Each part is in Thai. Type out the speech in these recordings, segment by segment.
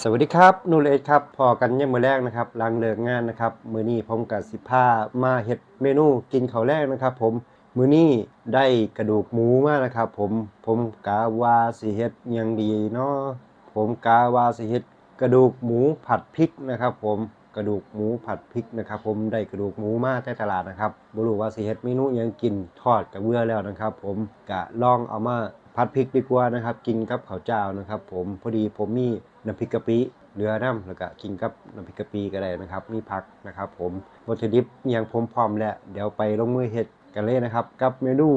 สวัสดีครับนูเลสครับพอกันยังมือแรกนะครับหลังเลิกงานนะครับ มือนี้ผมกับสิผ้ามาเฮ็ดเมนูกินข้าวแรกนะครับ ผมมือนี้ได้กระดูกหมูมานะครับ ผมผมกาวาสิเฮ็ดยังดีเนาะผมกาวาสิเฮ็ดกระดูกหมูผัดพริกนะครับ ผมกระดูกหมูผัดพริกนะครับ ผมได้กระดูกหมูมาแต่ตลาดนะครับบรูว่าสิเฮ็ดเมนูยังกินทอดกับเบื่อแล้วนะครับ ผมกะลองเอามาผัดพริกดีกว่านะครับ กินกับข้าวเจ้านะครับ ผมพอดีผมมี น้ำพริกกะปิเรือน้ำแล้วก็กินกับน้ำพริกกะปิก็ได้นะครับ มีผักนะครับ ผมวัตถุดิบอิหยังผมพร้อมแล้วเดี๋ยวไปลงมือเฮ็ดกันเลยนะครับ กับเมนู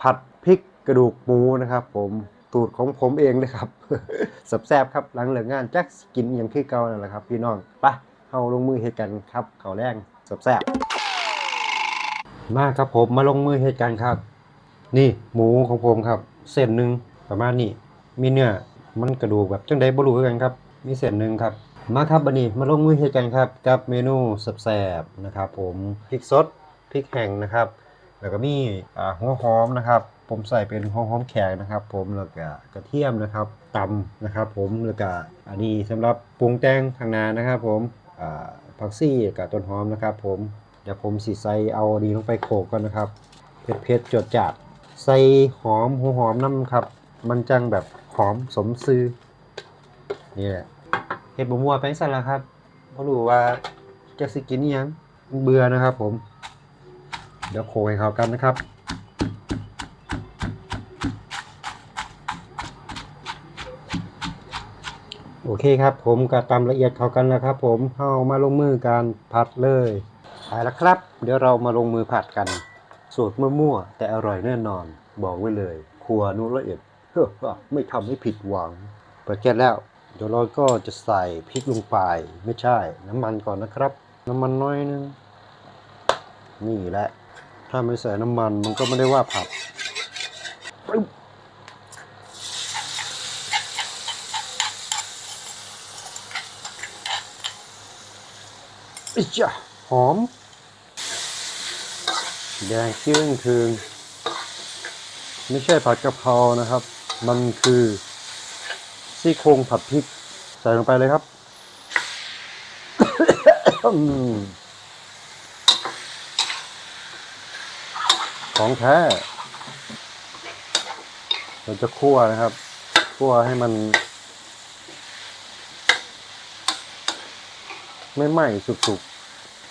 ผัดพริกกระดูกหมูนะครับ ผมสูตรของผมเองนะครับสับแซบครับหลังเลิกงานจักสกินอย่างคือเก่านั่นแหละครับ พี่น้องไปเฮาลงมือเฮ็ดกันครับเขาแรงสับแซบมาครับผมมาลงมือเฮ็ดกันครับ นี่หมูของผมครับ เส้นหนึ่งประมาณนี้มีเนื้อ มันกระดูกแบบจังใดบ่รู้คือกันครับ มีเส้นหนึ่งครับ มาครับบัดนี้มาลงมือเฮ็ดกันครับ กับเมนูแซ่บๆนะครับ ผมพริกสดพริกแห้งนะครับ แล้วก็มีอ่าหัวหอมนะครับ ผมใส่เป็นหัวหอมแขกนะครับ ผมแล้วก็กระเทียมนะครับตำนะครับ ผมแล้วก็อันนี้สำหรับปรุงแต่งทางนานะครับ ผมอ่าผักซี่กับต้นหอมนะครับ ผมเดี๋ยวผมสิใส่เอาอันนี้ลงไปโขกก่อนนะครับเผ็ดๆจดจัดใส่หอมหัวหอมน้ำครับ มันจังแบบ หอมสมซื่อนี่แหละเห็ดบมัวไปสั่นละครับเพราะรู้ว่าจะสิกินยังเบื่อนะครับ ผม เดี๋ยวโขลให้เข้ากันนะครับโอเคครับ ผมก็ตำละเอียดเข้ากันแล้วครับ ผมเข้ามาลงมือการผัดเลยไปแล้วครับ เดี๋ยวเรามาลงมือผัดกัน สูตรมั่วๆแต่อร่อยแน่นอน บอกไว้เลย ครัวนุละเอียด ไม่ทำให้ผิดหวังเปิดแก๊สแล้ว เดี๋ยวเราก็จะใส่พริกลงไปไม่ใช่ น้ำมันก่อนนะครับ น้ำมันน้อยนึงนี่แหละ ถ้าไม่ใส่น้ำมันมันก็ไม่ได้ว่าผัดปึ๊บอิจ้ะหอม แดงเชื่องคืนไม่ใช่ผัดกะเพรานะครับ มันคือซี่โครงผัดพริก ใส่ลงไปเลยครับ ของแท้ เราจะคั่วนะครับ คั่วให้มัน ไม่ไหม้สุก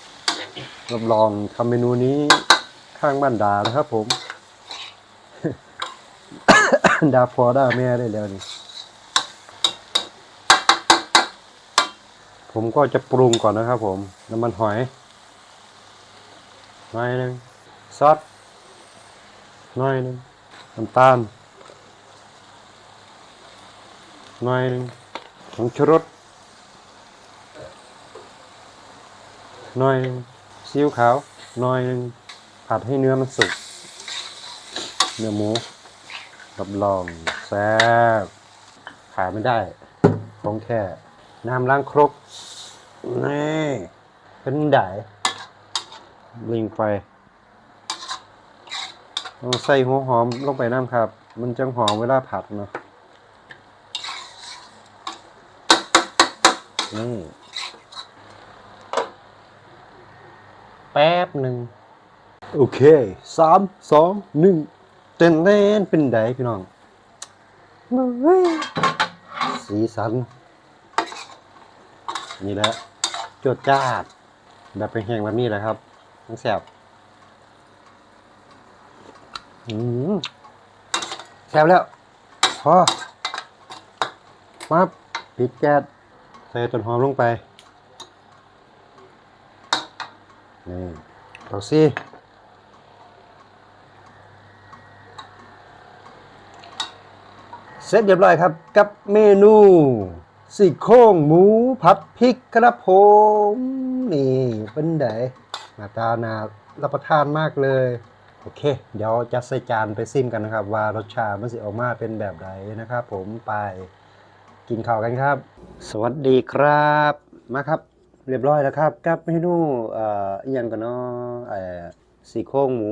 ๆรับรองทำเมนูนี้ข้างบ้านดานะครับผม ดาพอด่าแม่ได้แล้วนี่ ผมก็จะปรุงก่อนนะครับผม น้ำมันหอยหน่อยหนึ่งซอสหน่อยหนึ่งน้ำตาลหน่อยหนึ่งผงชูรสหน่อยหนึ่งซีอิ๊วขาวหน่อยหนึ่งผัดให้เนื้อมันสุกเนื้อหมู รับรองแซ่บขายไม่ได้ของแค่น้ำล้างครกนี่เป็นได้ลิงไฟใส่หัวหอมลงไปน้ำครับ มันจังหอมเวลาผัดเนาะนี่แป๊บหนึ่ง โอเคสามสองหนึ่ง เต้นเต้นเป็นไดพี่น้องสีสัน นี่แหละจดจ้าดแบบเป็นแหงแบบนี้แหละครับทั้งแสบอืมแสบแล้ว พอมาปิดแก๊สใส่ต้นหอมลงไป นี่เอาสิ เสร็จเรียบร้อยครับ กับเมนูสี่โครงหมูผัดพริกครับผมนี่เป็นไดหน้าตาน่ารับประทานมากเลย โอเค เดี๋ยวจะใส่จานไปซิมกันนะครับ ว่ารสชาติมันสิออกมาเป็นแบบไหนนะครับผมไปกินข้าวกันครับ สวัสดีครับมาครับ เรียบร้อยแล้วครับ กับเมนูเอ่ออหยังกันเนาะเอ่อสี่โครงหมู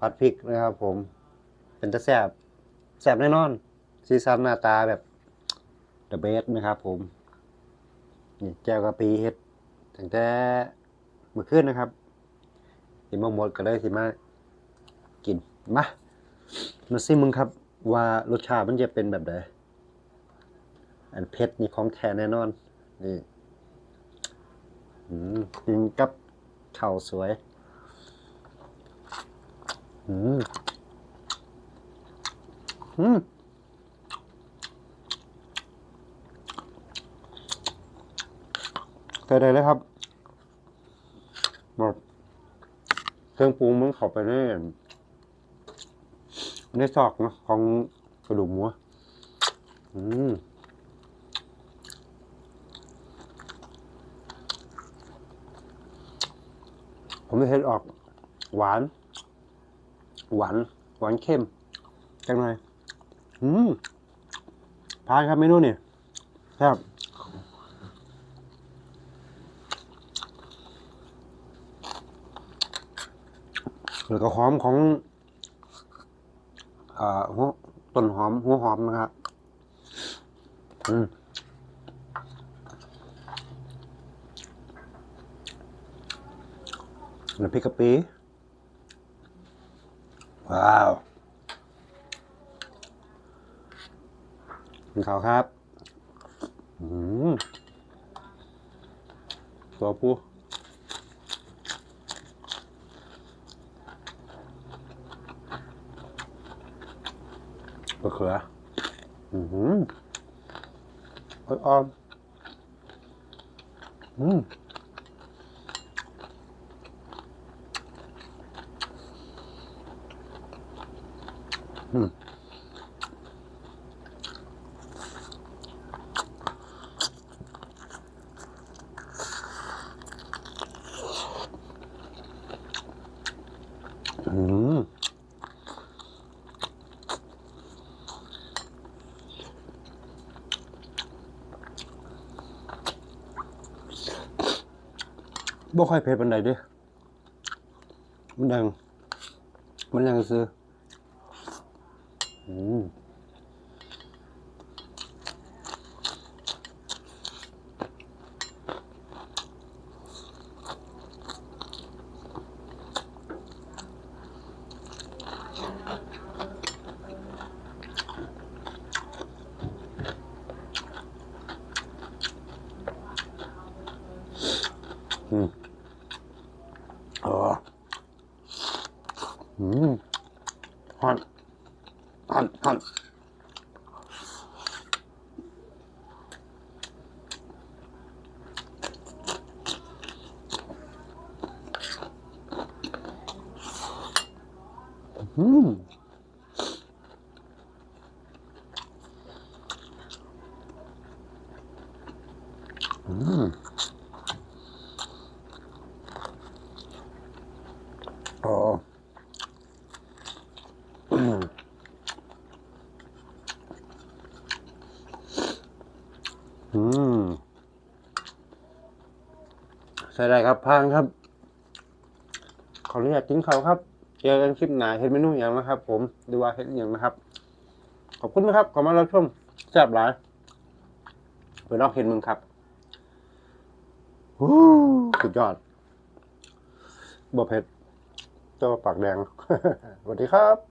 ผัดพริกนะครับผมเป็นตะแซ่บแซ่บแน่นอน สีสันหน้าตาแบบ the best นะครับผม นี่แจวกะปีเฮ็ดตั้งแต่เมื่อคืนนะครับสิมาหมดก็เลยสิมากินมามาซิมึงครับ ว่ารสชาติมันจะเป็นแบบใดอันเผ็ดนี่ของแท้แน่นอน นี่อืมกินกับข้าวสวยอืมอืม เคยได้เลยครับแบบเครื่องปรุงมันเข้าไปในในซอกนะของกระดูกหมูอืมผมจะเห็ดออกหวาน หวาน หวานเข้มจังเลยอืมพานครับเมนูนี่ครับ แล้วก็หอมของอ่าหัวต้นหอม หัวหอมนะครับอืมน้ำพริกกะปิว้าวกินข้าวครับ อืมตัวปู มะเขือ อือหือเอ้ยออมอืม อืม อืม บ่ค่อยเผ็ดปานใดเด้มันดังมันยังซื้ออืม อืมฮอนฮอนฮอน อืมใช่ได้ครับพังครับ ขออนุญาตกินเขาวครับ เจอกันคลิปหน้าเห็นเมนูอย่างนะครับ ผมดูว่าเห็นอย่างนะครับ ขอบคุณนะครับ ขอมารับชมแซ่บหลายเพื่อนนอกเห็นมึงครับฮู้สุดยอดบ่เผ็ดเจ้าปากแดง สวัสดีครับ